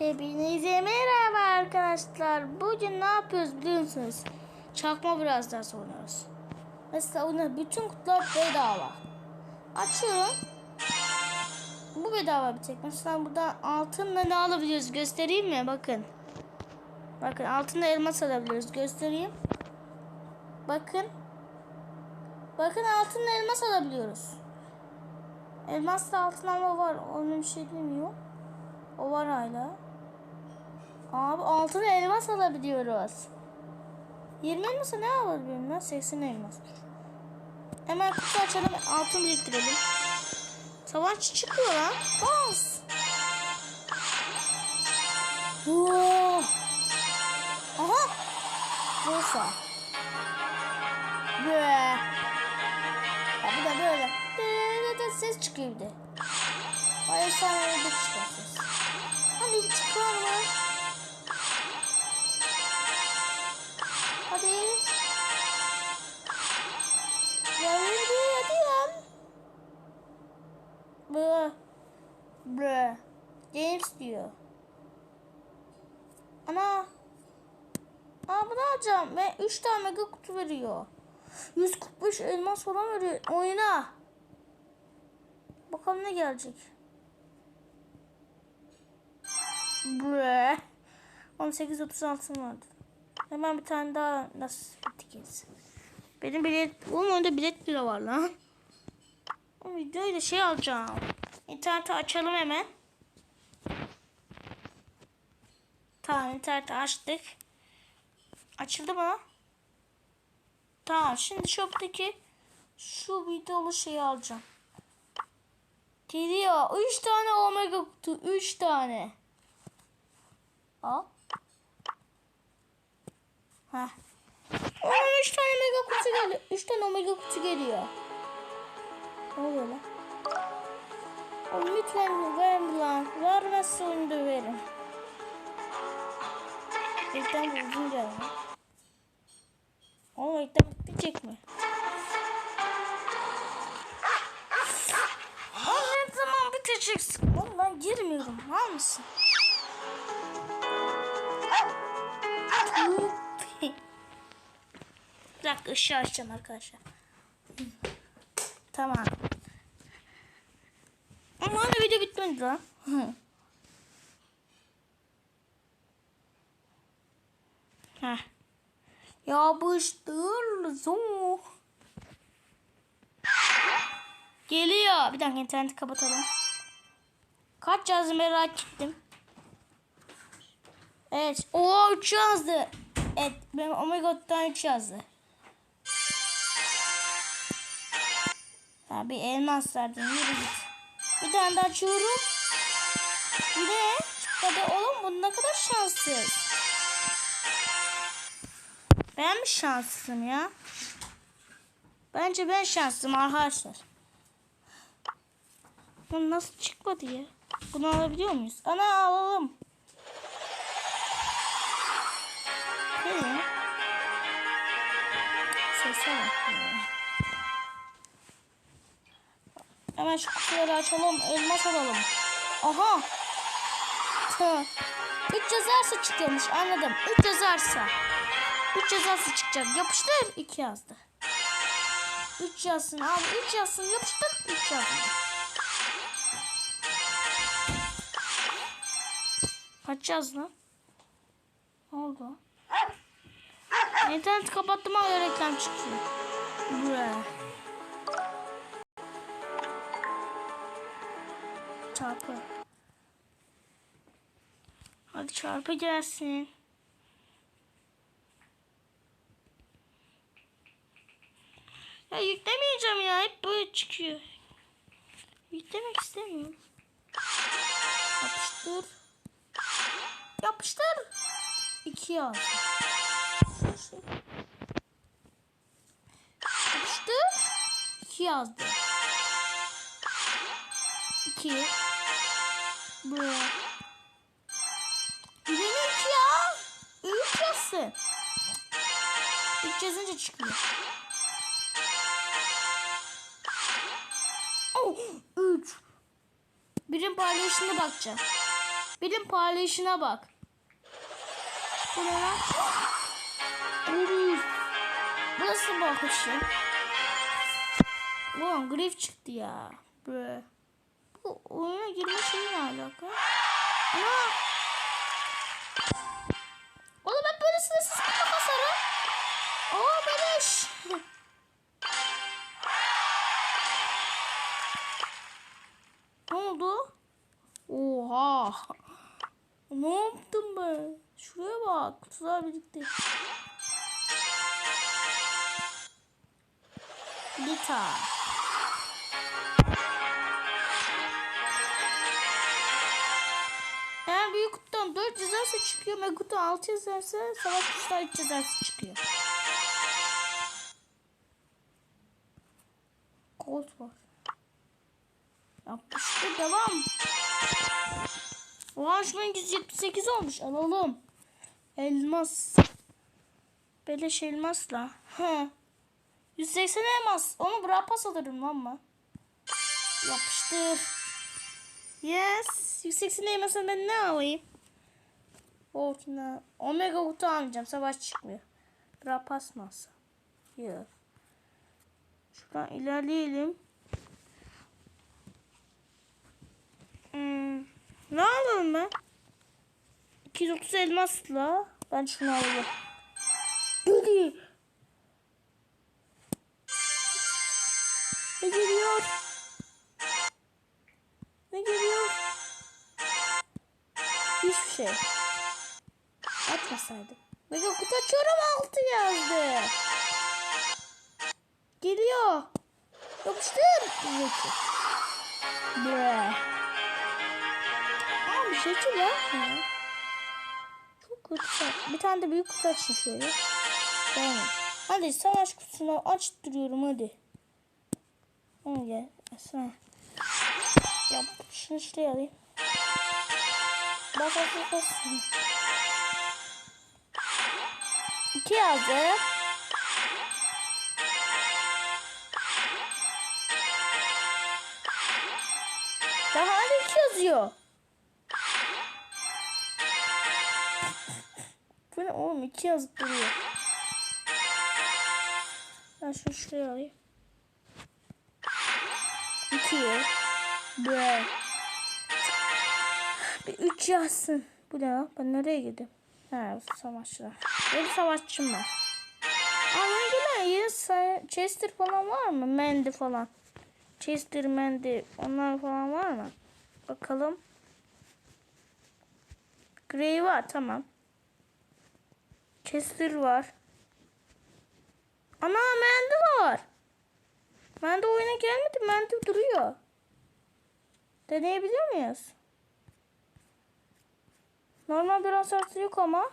Hepinize merhaba arkadaşlar. Bugün ne yapıyoruz biliyor musunuz? Çakma biraz daha oynuyoruz. Mesela ona bütün kutular bedava. Açıyorum. Bu bedava bir tek. Mesela burada altınla ne alabiliyoruz göstereyim mi? Bakın. Bakın altınla elmas alabiliyoruz. Göstereyim. Bakın. Bakın altınla elmas alabiliyoruz. Elmasla altın alma var. Onun bir şey demiyor. O var hala. Abi altın elmas alabiliyoruz. 20 elmasa ne alabiliyorum lan? 80 elmas. Hemen kutu açalım. Altın biriktirelim. Savaşçı çıkıyor lan. Bas. Oo. Aha. Bursa. Böyle. Ya bu da böyle. Böyle ses çıkıyor bir de. Hayır sen öyle çıkar ses. Hadi çıkar mı? Bı. Bı. James diyor. Ana. Aa bunu alacağım. Ve 3 tane mega kutu veriyor. 145 elmas falan veriyor. Oyna. Bakalım ne gelecek. Bre. 18 36 vardı. Hemen bir tane daha nasıl tiketiz. Benim bilet, oğlum önde bilet bile var lan. O videoyu da şey alacağım. İnterneti açalım hemen. Tamam interneti açtık. Açıldı mı? Tamam şimdi shop'taki şu videolu şeyi alacağım. Geliyor. 3 tane omega kutu. 3 tane. Al. Heh. Oğlum 3 tane mega kutu geliyor. 3 tane omega kutu geliyor. Ne oluyor lan? Oğlum lütfen ver lan. Vermezse onu döverim. Reklam uzun geldi. Oğlum reklam bitecek mi? Ne zaman biteceksin? Oğlum ben girmiyorum. Var mısın? Bir dakika ışığı açacağım arkadaşlar. Tamam. Ama video bitmedi lan. Heh. Yapıştır zor. Geliyor. Bir dakika interneti kapatalım. Kaç yazdı merak ettim. Evet. O 3 yazdı. Evet. Benim Omega'dan 3 yazdı. Ya bir elmas verdin. Yürü git. Bir tane daha açıyorum. Yine çıkmadı. Oğlum bu ne kadar şanssız. Ben mi şanslıyım ya? Bence ben şanslıyım arkadaşlar. Bu nasıl çıkmadı ya? Bunu alabiliyor muyuz? Ana alalım. Ne? Sese bak Hemen şu kutuları açalım. Elmas alalım. Aha. Tı. Üç yazarsa çıkıyormuş anladım. Üç yazarsa. Üç yazarsa çıkacak. Yapıştır. İki yazdı. Üç yazsın abi. Üç yazsın. Yapıştır. Üç yazdı. Kaç yazdı? Ne oldu? İnternet kapattım ama reklam çıkıyor. Bre. Çarpı. Hadi çarpı gelsin. Ya yüklemeyeceğim ya. Hep böyle çıkıyor. Yüklemek istemiyorum. Yapıştır. Yapıştır. İki yaz. Yapıştır. İki yazdı. İki. Buraya. Ki ya. Üç yazsın. Üç yazınca çıkıyor. Oh, üç. Birin paylaşımına bakacağım. Bilim parlayışına bak. Bu ne lan? Grif. Burası bakışı. Ulan grif çıktı ya. Bre. Bu oyuna girme şeyi ne alaka? Ana! Oğlum ben böyle sınırsız kupa kasarım. Aa beleş. ne oldu? Oha. Ne yaptım ben? Şuraya bak. Kutular birlikte. Lita. Kutudan 4 yazarsa çıkıyor. Mega kutu 6 yazarsa savaş kuşlar 3 yazarsa çıkıyor. Colt var. Yapıştır devam. Oha şu an 178 olmuş. Alalım. Elmas. Beleş elmasla. He. 180 elmas. Onu bırak pas alırım lan ben. Yapıştır. Yes. 180 elmasını ben ne alayım? Ortuna. Omega kutu almayacağım. Savaş çıkmıyor. Bırak pas mı alsam? Yok. Şuradan ilerleyelim. Hmm. Ne alalım ben? 230 elmasla ben şunu alayım. Hadi. Zeki. Bre. Abi şekil yapma. Çok kötü. Bir tane de büyük kutu açın şöyle. Tamam. Hadi savaş kutusunu açtırıyorum hadi. Hadi gel. Sen. Yap. Şunu şuraya alayım. Bak bak bak. İki yazdı. Daha iki yazıyor. Bu ne oğlum iki yazıp duruyor. Ben şunu şuraya alayım. İki. Bre. Bir üç yazsın. Bu ne lan? Ben nereye gidim? Ha savaşçılar. Benim savaşçım var. Ama say- Chester falan var mı? Mendy falan. Chester, Mendy onlar falan var mı? Bakalım. Grey var tamam. Chester var. Ana Mendy var. Mendy oyuna gelmedi. Mendy duruyor. Deneyebiliyor muyuz? Normal bir hasarsı yok ama.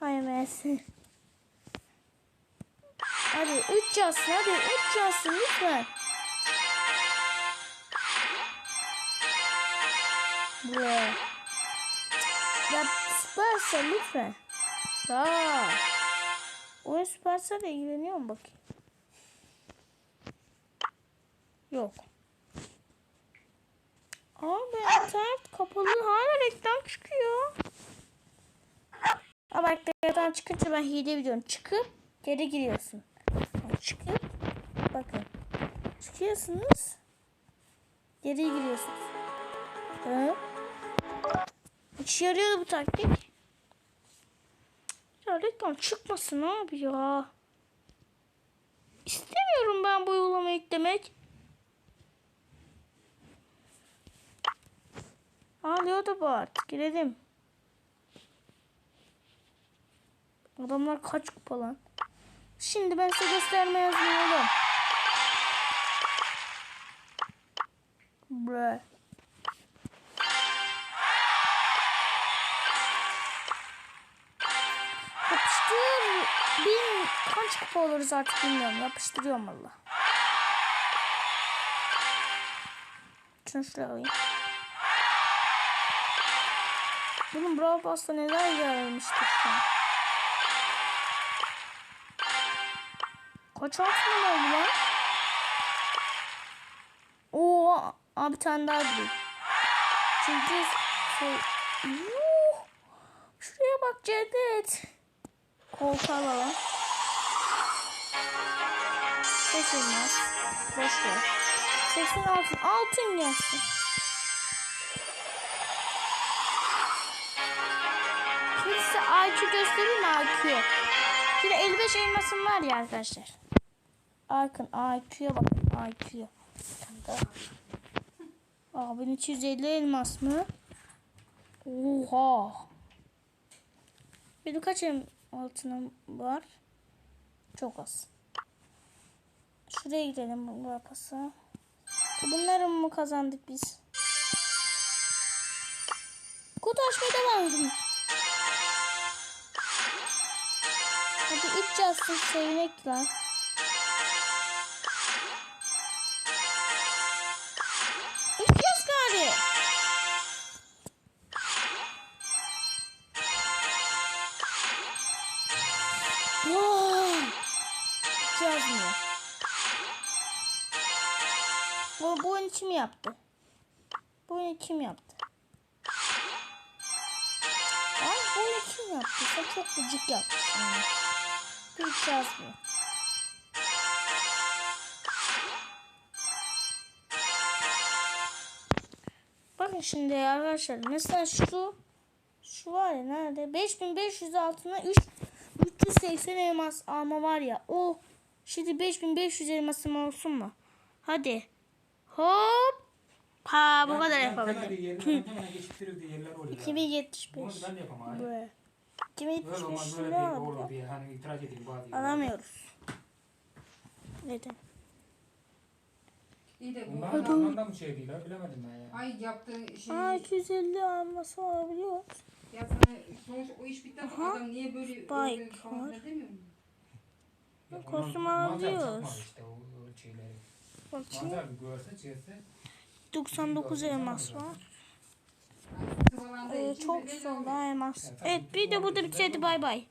Hay Messi. Hadi 3 yazsın hadi 3 yazsın lütfen. Buraya. Ya Supercell lütfen. Aa. Oyun Supercell'le ilgileniyor mu bakayım? Yok. Abi internet kapalı hala reklam çıkıyor. Ama reklam çıkınca ben hile biliyorum. Çıkıp geri giriyorsun. Çıkıp bakın. Çıkıyorsunuz. Geri giriyorsunuz. Hı? İşe yarıyor bu taktik. Ya reklam çıkmasın abi ya. İstemiyorum ben bu uygulama yüklemek. Ağlıyor da bu artık. Girelim. Adamlar kaç kupa lan? Şimdi ben size gösterme yazıyorum. Bre. Yapıştır. Bin kaç kupa oluruz artık bilmiyorum. Yapıştırıyorum valla. Şunu şuraya alayım. Bunun Brawl Pass'ta neler gelmiştir şu an. Kaç altın oldu lan? Oo, abi bir tane daha büyük. Üçüncü şey. Yuh! Şuraya bak Cevdet. Koltuğu alalım. Seçilmez. Boş ver. Seçsin altın. Altın gelsin. Şimdi size IQ göstereyim mi IQ? Şimdi 55 elmasım var ya arkadaşlar. Bakın IQ'ya bakın IQ. Aa 1250 elmas mı? Oha. Benim kaç altınım var? Çok az. Şuraya gidelim bu yapası. Bunları mı kazandık biz? Kutu açmaya devam edelim. Hadi iç yazsın sevinek lan. Bu, bu oyunu kim yaptı? Bu oyunu kim yaptı? Ay bu oyunu kim yaptı? Sen çok gıcık yapmışsın. ya. Hiç yazmıyor. Bakın şimdi arkadaşlar mesela şu şu var ya nerede? 5500 altına 3 380 elmas alma var ya. O şimdi 5500 elmasım olsun mu? Hadi. Hop. Ha bu kadar yapabildim. Yerler hemen geçittirirdi yerler oluyor. 2075. Bunu ben yapamam. Böyle. Böyle 2075 olmaz böyle lira hani yerler. Alamıyoruz. Neden? İyi de bu Bunların anlamda mı şey değil ha bilemedim ben ya. ay yaptığı şey Aa 250 alması alabiliyoruz. ya sana sonuç o iş bitten sonra adam niye böyle böyle falan demiyor mu? Kostüm alabiliyoruz. işte o, o şeyleri. Bakayım. Manzara bir görse çizse. 99 elmas var. Ee, çok olmuyor. elmas. Evet bir de burada bitseydi bay bay.